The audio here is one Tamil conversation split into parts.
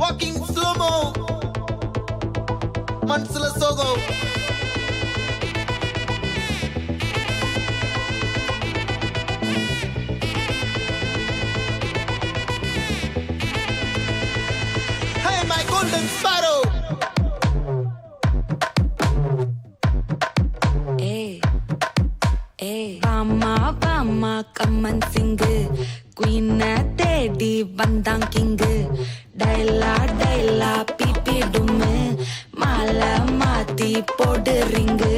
Walking slow mo, మనసుల సోగో Golden Spy! கம்மன் சிங்கு. குயின தேடி வந்தான் கிங்கு. டைலா டைலா பிபி டும்மு. மாலை மாத்தி போடு ரிங்கு.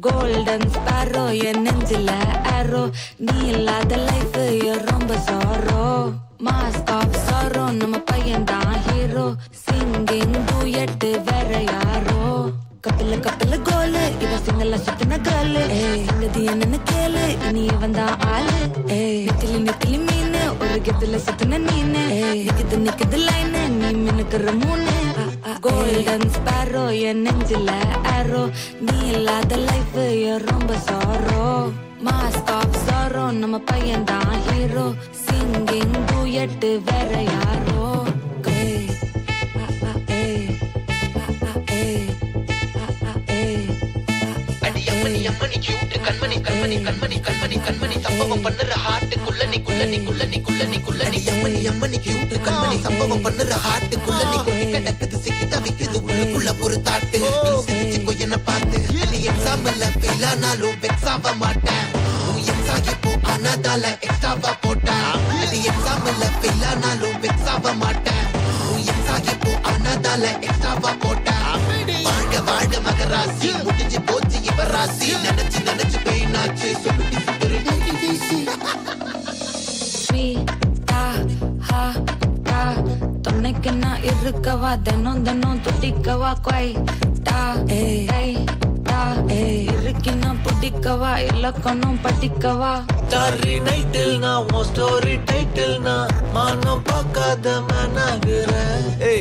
கோல்டன் ஸ்பாரோ என் நெஞ்சில ஆரோ நீ இல்லாத லைஃப் ரொம்ப சாரோ மாஸ்க் ஆஃப் சாரோ நம்ம பையன் தான் ஹீரோ சிங்கிங் டூயட் வேற யாரோ. கப்பல கப்பல கோலு. இவ சுத்தின கேளு சங்கதி என்னன்னு கேளு. நீ இவன் ஆளு. நெத்திலி நெத்திலி மீன். ஒரு கெத்துல சுத்தின நீனு நிக்குது நிக்குது லைன் நீ மினுக்குற மூணு கோல்டன் ஸ்பாரோ என் நெஞ்சில ஆரோ நீ இல்லாத லைஃப் ரொம்ப சாரோ மாஸ்க் ஆஃப் சாரோ நம்ம பையன் தான் ஹீரோ சிங்கிங் டூயட்டு வேற யாரோ. Hey. அம்மணி அம்மணி கியூட் கண்மணி கண்மணி கண்மணி கண்மணி கண்மணி சம்பவம் பண்ணுற ஹார்ட் குள்ளனி குள்ளனி குள்ளனி குள்ளனி குள்ளனி அம்மணி அம்மணி கியூட் கண்மணி சம்பவம் பண்ணுற ஹார்ட் குள்ளனி கொட்டி கிடக்குது சிக்கி தவிக்குது உள்ளுக்குள்ள ஒரு தாட்டு. நீ சிரிச்சுக்கோ என்ன பார்த்து நீ எக்ஸாம்ல ஃபெயில் ஆனாலும் வெக்ஸ் ஆக மாட்டேன். உன் எக்ஸா இப்போ ஆனதால எக்ஸ்ட்ராவா போட்டேன். நீ எக்ஸாம்ல ஃபெயில் ஆனாலும் வெக்ஸ் ஆக மாட்டேன். உன் எக்ஸா இப்போ ஆனதால எக்ஸ்ட்ராவா போட்டேன். வாழ்க வாழ்க மகராசி ராசி நினைச்சு நினைச்சு பெயினாச்சு சொல்லுடி துணைக்கு நான் இருக்கவா தினம் தினம் துடிக்கவா கொய்டா, ஏய், டா, ஏய். இருக்கினா பிடிக்கவா இலக்கணம் படிக்கவா தாரி நைட்டில் நான் உன் ஸ்டோரி டைட்டில் நான் மானம் பார்க்காத மேனாகிறேன் ஏய்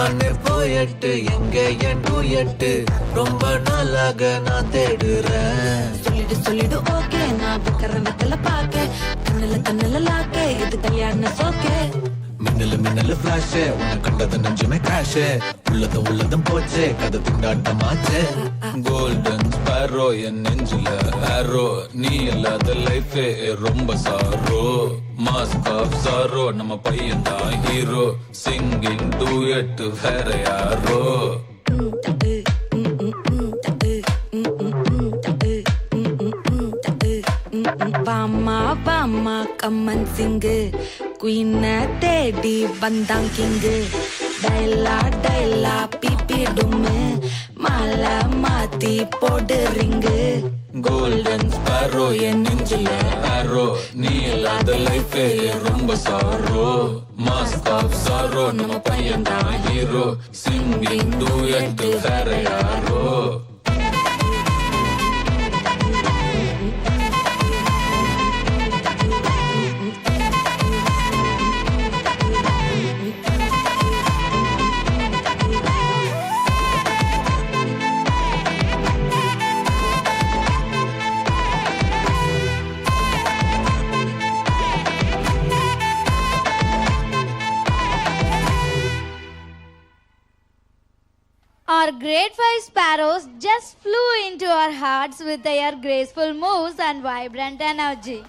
நானே போயட்டு எங்க என் டூயட்டு ரொம்ப நாளாக நான் தேடுறேன். சொல்லிடு சொல்லிடு ஓகே. நான் வைக்கிற வெத்தல பாக்க கண்ணுல கண்ணுல லாக்க இது கல்யாண சோக்கே. மின்னலு மின்னலு ஃபிளாஷ் உன்னை கண்டது நெஞ்சுமே கிராஷ் உள்ளதும் உள்ளதும் போச்சே. கதை திண்டாட்டமாச்சே கோல்டன் ஸ்பாரோ என் நெஞ்சில ஆரோ நீ இல்லாத லைஃபே ரொம்ப சாரோ மாஸ்க் சாரோ நம்ம பையன் தான் ஹீரோ. சிங்கிங் டூயட் வேற யாரோ. பாமா பாமா கம்மன் சிங்கு குயின தேடி வந்தான் கிங்கு டைலா டைலா பிபி டும்மு. மாலை மாத்தி போடுறீங்க கோல்டன் ஸ்பாரோ என் நெஞ்சில ஆரோ நீ இல்லாத லைஃபே ரொம்ப சாரோ மாஸ்க் ஆஃப் சாரோ நம்ம பையன் தான் ஹீரோ சிங்கிங் டூயட் வேற யாரோ Our great five sparrows just flew into our hearts with their graceful moves and vibrant energy.